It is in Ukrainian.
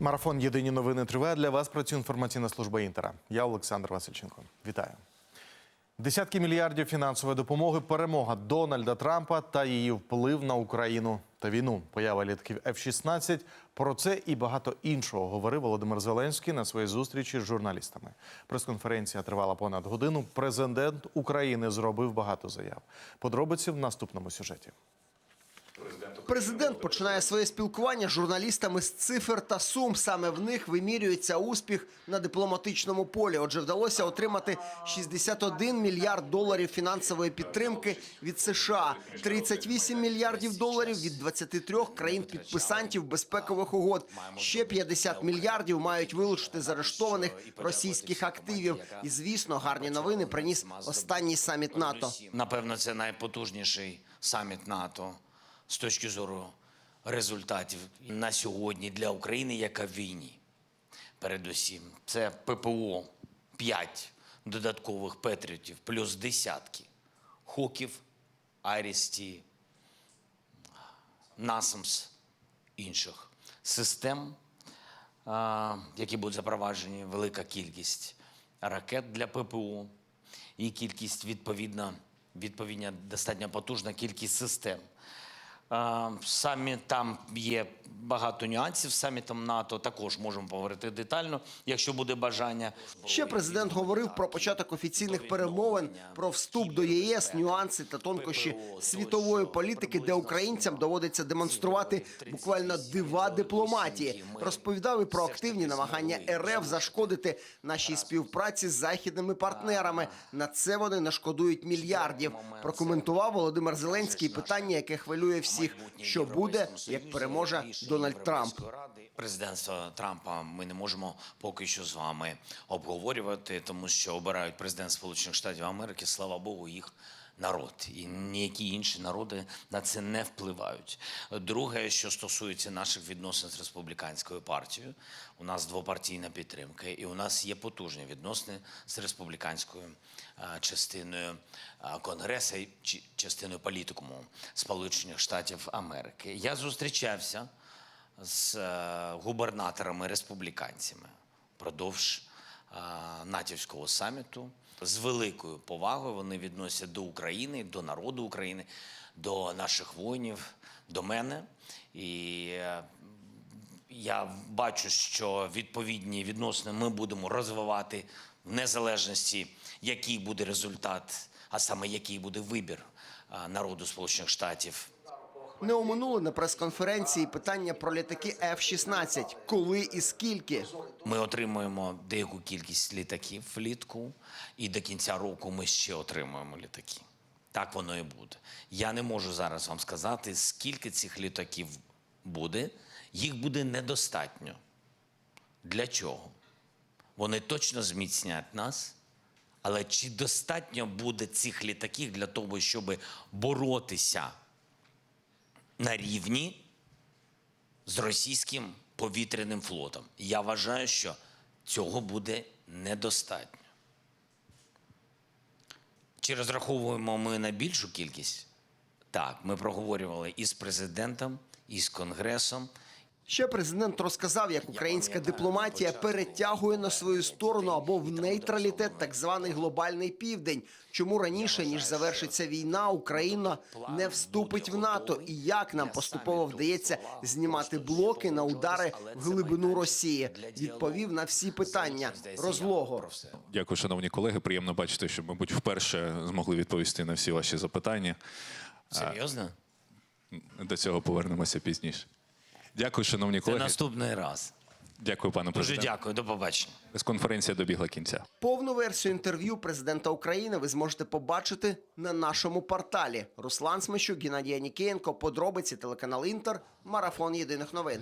Марафон Єдині новини триває. Для вас працює інформаційна служба Інтера. Я Олександр Васильченко. Вітаю. Десятки мільярдів фінансової допомоги, перемога Дональда Трампа та її вплив на Україну та війну. Поява літаків F-16. Про це і багато іншого говорив Володимир Зеленський на своїй зустрічі з журналістами. Прес-конференція тривала понад годину. Президент України зробив багато заяв. Подробиці в наступному сюжеті. Президент починає своє спілкування з журналістами з цифр та сум. Саме в них вимірюється успіх на дипломатичному полі. Отже, вдалося отримати 61 мільярд доларів фінансової підтримки від США, 38 мільярдів доларів від 23 країн-підписантів безпекових угод. Ще 50 мільярдів мають вилучити з арештованих російських активів. І звісно, гарні новини приніс останній саміт НАТО. Напевно, це найпотужніший саміт НАТО з точки зору результатів на сьогодні для України, яка в війні. Передусім, це ППО 5 додаткових петріотів, плюс десятки хоків, Айрісті, Насамс, інших систем, які будуть запроваджені, велика кількість ракет для ППО і кількість відповідна, відповідна достатньо потужна кількість систем. Самі там є багато нюансів самітом НАТО. Також можемо поговорити детально, якщо буде бажання. Ще президент говорив про початок офіційних перемовин про вступ до ЄС, нюанси та тонкощі світової політики, де українцям доводиться демонструвати буквально дива дипломатії. Розповідав і про активні намагання РФ зашкодити нашій співпраці з західними партнерами. На це вони нашкодують мільярдів. Прокоментував Володимир Зеленський питання, яке хвилює всіх. Що буде, як переможе Дональд Трамп? Президентство Трампа ми не можемо поки що з вами обговорювати, тому що обирають президент Сполучених Штатів Америки, слава Богу, їх народ. І ніякі інші народи на це не впливають. Друге, що стосується наших відносин з республіканською партією, у нас двопартійна підтримка, і у нас є потужні відносини з республіканською частиною Конгресу і частиною політикуму Сполучених Штатів Америки. Я зустрічався з е, губернаторами республіканцями впродовж е, натівського саміту. З великою повагою вони відносяться до України, до народу України, до наших воїнів, до мене. І е, я бачу, що відповідні відносини ми будемо розвивати в незалежності, який буде результат, а саме який буде вибір народу Сполучених Штатів Не оминули на прес-конференції питання про літаки F-16. Коли і скільки? Ми отримуємо деяку кількість літаків влітку, і до кінця року ми ще отримуємо літаки. Так воно і буде. Я не можу зараз вам сказати, скільки цих літаків буде. Їх буде недостатньо. Для чого? Вони точно зміцнять нас. Але чи достатньо буде цих літаків для того, щоб боротися на рівні з російським повітряним флотом. Я вважаю, що цього буде недостатньо. Чи розраховуємо ми на більшу кількість? Так, ми проговорювали і з президентом, і з конгресом. Ще президент розказав, як українська дипломатія перетягує на свою сторону або в нейтралітет так званий глобальний південь. Чому раніше ніж завершиться війна, Україна не вступить в НАТО, і як нам поступово вдається знімати блоки на удари в глибину Росії? Відповів на всі питання розлого. Дякую, шановні колеги. Приємно бачити, що, мабуть, вперше змогли відповісти на всі ваші запитання. Серйозно? До цього повернемося пізніше. Дякую, шановні Це колеги. наступний раз. Дякую, пане Дуже дякую, до побачення. Конференція добігла кінця. Повну версію інтерв'ю президента України ви зможете побачити на нашому порталі. Руслан Смещук, Геннадій Нікієнко, подробиці телеканал Інтер, марафон єдиних новин.